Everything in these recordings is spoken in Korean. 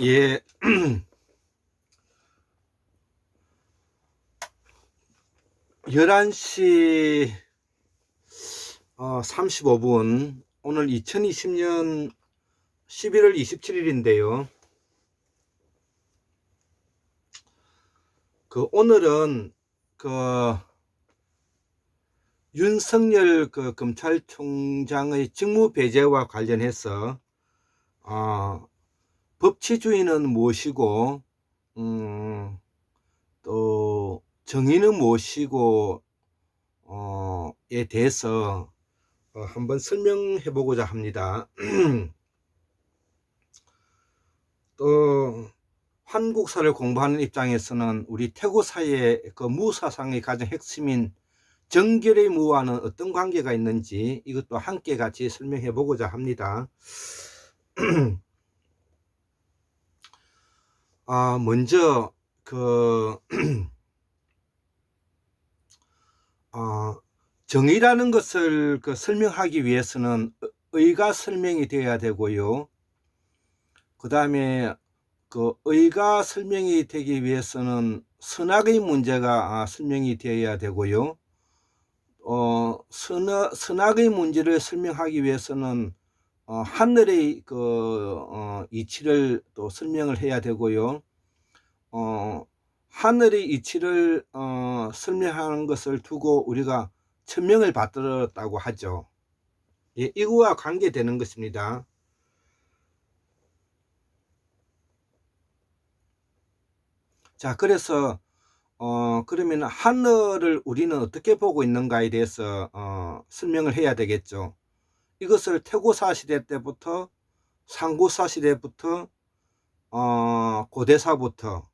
예. 열한 시 어, 35분 오늘 2020년 11월 27일인데요. 그 오늘은 그 윤석열 그 검찰총장의 직무 배제와 관련해서 어, 법치주의는 무엇이고 음, 또 정의는 무엇이고 어 에 대해서 어, 한번 설명해 보고자 합니다. 또 한국사를 공부하는 입장에서는 우리 태고사의 그 무사상의 가장 핵심인 정결의 무와는 어떤 관계가 있는지 이것도 함께 같이 설명해 보고자 합니다. 아, 먼저 그 어, 정의라는 것을 그 설명하기 위해서는 의가 설명이 되어야 되고요. 그 다음에 그 의가 설명이 되기 위해서는 선악의 문제가 아, 설명이 되어야 되고요. 어, 선악, 선악의 문제를 설명하기 위해서는 어, 하늘의 그 어, 이치를 또 설명을 해야 되고요. 어, 하늘의 이치를 어, 설명하는 것을 두고 우리가 천명을 받들었다고 하죠. 예, 이거와 관계되는 것입니다. 자, 그래서 어, 그러면 하늘을 우리는 어떻게 보고 있는가에 대해서 어, 설명을 해야 되겠죠. 이것을 태고사 시대 때부터 상고사 시대부터 어, 고대사부터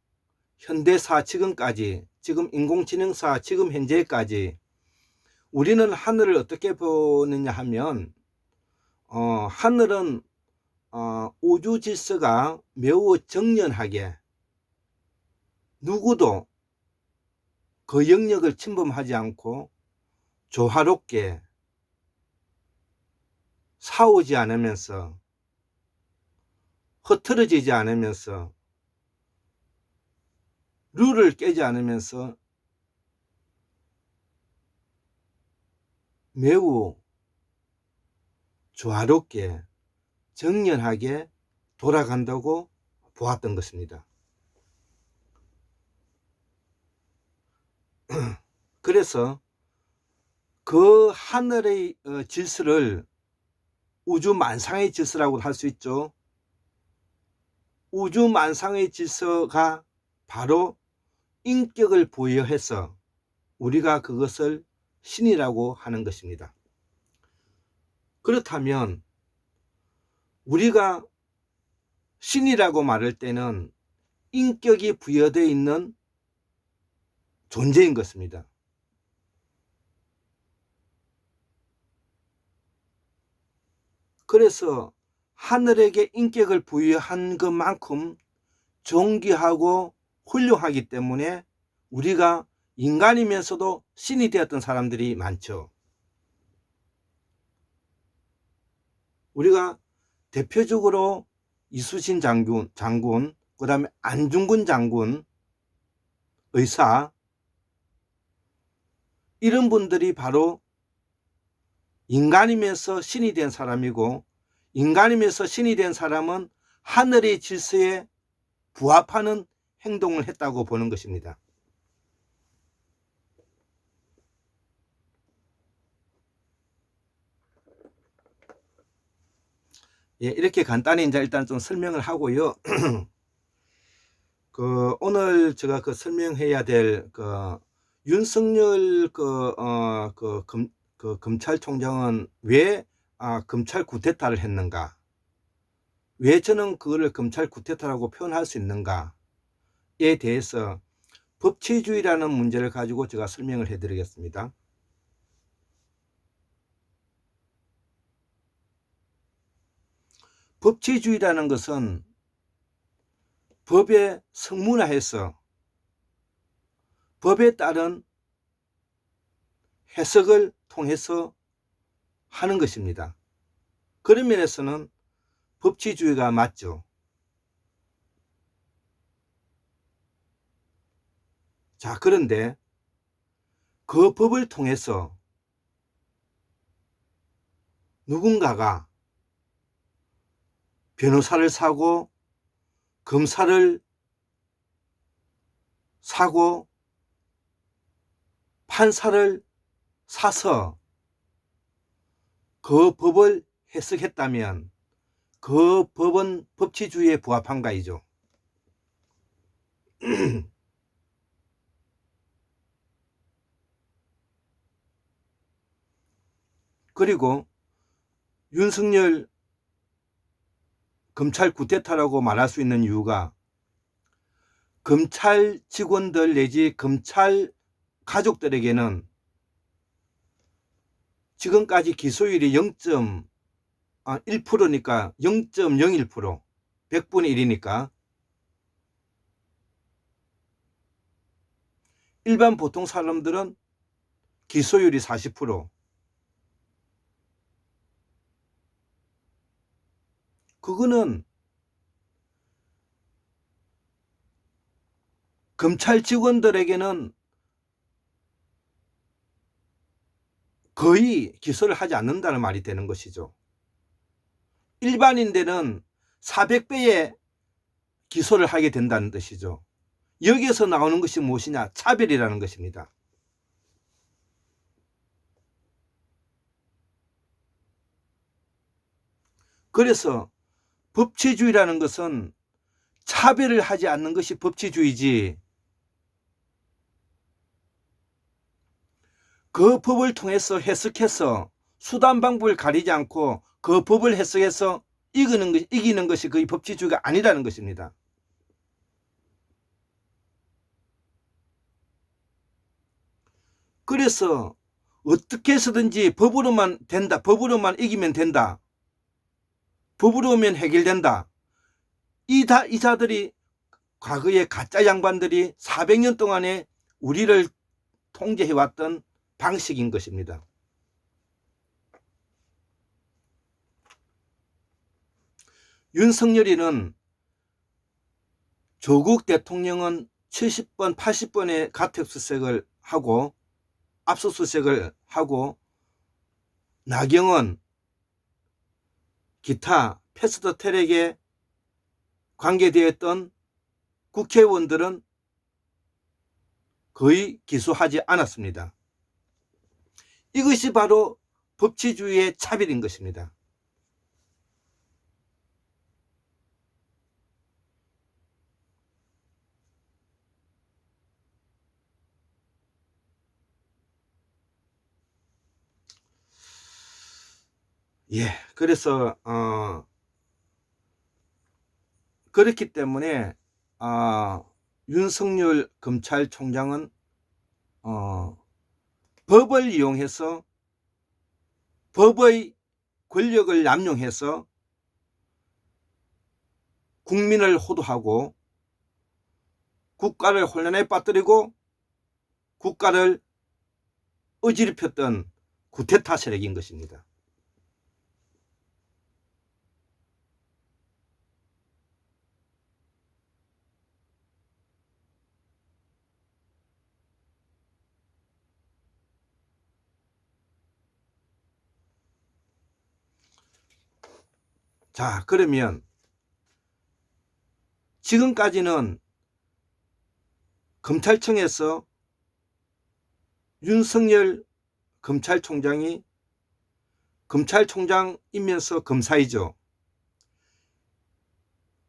현대사 지금까지 지금 인공지능사 지금 현재까지 우리는 하늘을 어떻게 보느냐 하면 어, 하늘은 어, 우주 질서가 매우 정연하게 누구도 그 영역을 침범하지 않고 조화롭게 싸우지 않으면서 흐트러지지 않으면서 룰을 깨지 않으면서 매우 조화롭게 정연하게 돌아간다고 보았던 것입니다. 그래서 그 하늘의 어, 질서를 우주 만상의 질서라고 할 수 있죠. 우주 만상의 질서가 바로 인격을 부여해서 우리가 그것을 신이라고 하는 것입니다. 그렇다면 우리가 신이라고 말할 때는 인격이 부여되어 있는 존재인 것입니다. 그래서 하늘에게 인격을 부여한 것만큼 존귀하고 훌륭하기 때문에 우리가 인간이면서도 신이 되었던 사람들이 많죠. 우리가 대표적으로 이수신 장군, 장군, 그 다음에 안중근 장군, 의사, 이런 분들이 바로 인간이면서 신이 된 사람이고, 인간이면서 신이 된 사람은 하늘의 질서에 부합하는 행동을 했다고 보는 것입니다. 예, 이렇게 간단히 이제 일단 좀 설명을 하고요. 그 오늘 제가 그 설명해야 될그 윤석열 그어그 검, 그 검찰총장은 왜 아, 검찰 구태타를 했는가? 왜 저는 그거를 검찰 구태타라고 표현할 수 있는가에 대해서 법치주의라는 문제를 가지고 제가 설명을 해드리겠습니다. 법치주의라는 것은 법에 성문화해서 법에 따른 해석을 통해서 하는 것입니다. 그런 면에서는 법치주의가 맞죠. 자, 그런데 그 법을 통해서 누군가가 변호사를 사고 검사를 사고 판사를 사서 그 법을 해석했다면 그 법은 법치주의에 부합한가이죠. 그리고 윤석열 검찰 구태타라고 말할 수 있는 이유가 검찰 직원들 내지 검찰 가족들에게는 지금까지 기소율이 0.1%니까 0.01% 100분의 1이니까. 일반 보통 사람들은 기소율이 40% 그거는 검찰 직원들에게는 거의 기소를 하지 않는다는 말이 되는 것이죠. 일반인들은 400배의 기소를 하게 된다는 뜻이죠. 여기에서 나오는 것이 무엇이냐? 차별이라는 것입니다. 그래서 법치주의라는 것은 차별을 하지 않는 것이 법치주의지 그 법을 통해서 해석해서 수단 방법을 가리지 않고 그 법을 해석해서 이기는, 것, 이기는 것이 거의 법치주의가 아니라는 것입니다. 그래서 어떻게 해서든지 법으로만 된다. 법으로만 이기면 된다. 법으로 오면 해결된다. 이 다, 이자들이 과거의 가짜 양반들이 400년 동안에 우리를 통제해왔던 방식인 것입니다. 윤석열이는 조국 대통령은 70번, 80번의 가택수색을 하고 압수수색을 하고 나경원 기타 패스트 트랙에 관계되었던 국회의원들은 거의 기소하지 않았습니다. 이것이 바로 법치주의의 차별인 것입니다. 예, 그래서 어 그렇기 때문에 어 윤석열 검찰총장은 어 법을 이용해서 법의 권력을 남용해서 국민을 호도하고 국가를 혼란에 빠뜨리고 국가를 어지럽혔던 구테타 세력인 것입니다. 자, 그러면 지금까지는 검찰청에서 윤석열 검찰총장이 검찰총장이면서 검사이죠.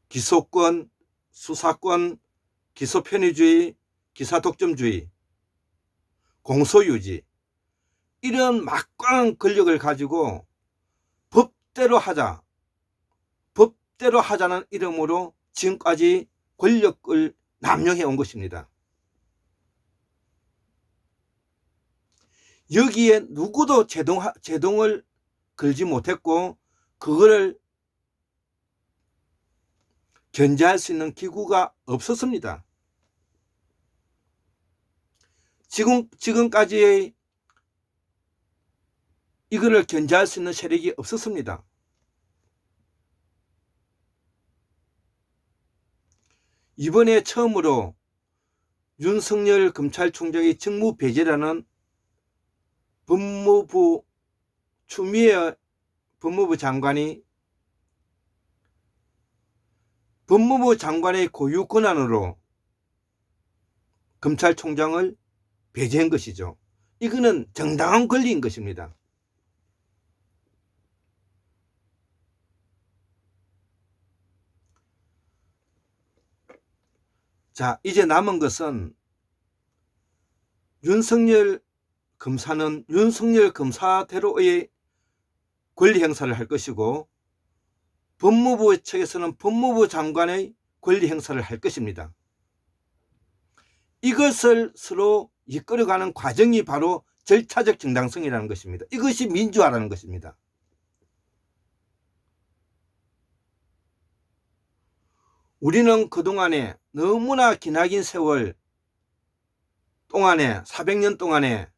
기소권, 수사권, 기소편의주의, 기사독점주의, 공소유지 이런 막강한 권력을 가지고 법대로 하자 뜻대로 하자는 이름으로 지금까지 권력을 남용해 온 것입니다. 여기에 누구도 제동, 제동을 걸지 못했고 그거를 견제할 수 있는 기구가 없었습니다. 지금, 지금까지의 이거를 견제할 수 있는 세력이 없었습니다. 이번에 처음으로 윤석열 검찰총장의 직무 배제라는 법무부 추미애 법무부 장관이 법무부 장관의 고유 권한으로 검찰총장을 배제한 것이죠. 이거는 정당한 권리인 것입니다. 자, 이제 남은 것은 윤석열 검사는 윤석열 검사대로의 권리 행사를 할 것이고 법무부 측에서는 법무부 장관의 권리 행사를 할 것입니다. 이것을 서로 이끌어가는 과정이 바로 절차적 정당성이라는 것입니다. 이것이 민주화라는 것입니다. 우리는 그동안에 너무나 기나긴 세월 동안에 400년 동안에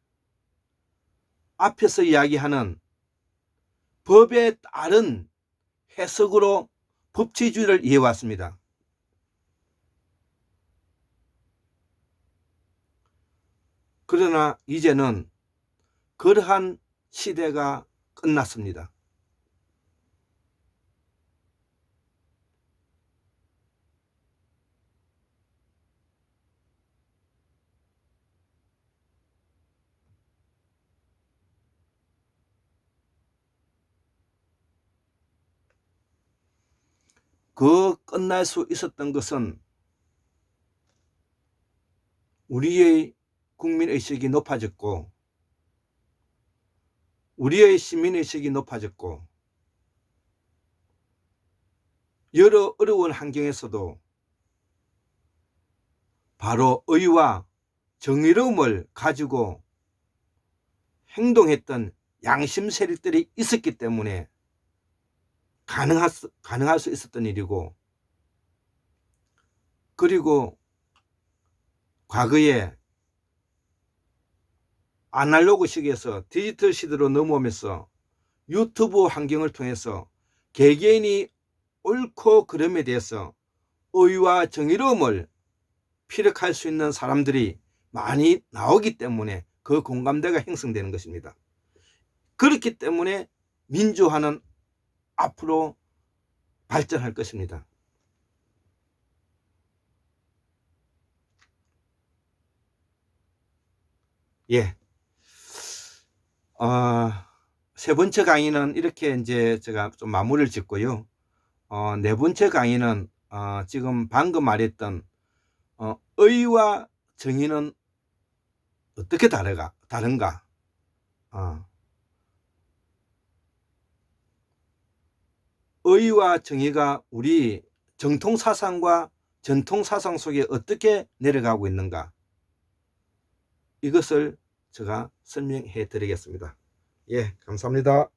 앞에서 이야기하는 법에 따른 해석으로 법치주의를 이해왔습니다. 그러나 이제는 그러한 시대가 끝났습니다. 그 끝날 수 있었던 것은 우리의 국민의식이 높아졌고 우리의 시민의식이 높아졌고 여러 어려운 환경에서도 바로 의와 정의로움을 가지고 행동했던 양심 세력들이 있었기 때문에 가능할 수, 가능할 수 있었던 일이고 그리고 과거에 아날로그 시기에서 디지털 시대로 넘어오면서 유튜브 환경을 통해서 개개인이 옳고 그름에 대해서 의와 정의로움을 피력할 수 있는 사람들이 많이 나오기 때문에 그 공감대가 형성되는 것입니다. 그렇기 때문에 민주화는 앞으로 발전할 것입니다. 예. 어, 세 번째 강의는 이렇게 이제 제가 좀 마무리를 짓고요. 어, 네 번째 강의는 어, 지금 방금 말했던 어, 의와 정의는 어떻게 다르가, 다른가? 어. 의와 정의가 우리 정통 사상과 전통 사상 속에 어떻게 내려가고 있는가? 이것을 제가 설명해 드리겠습니다. 예, 감사합니다.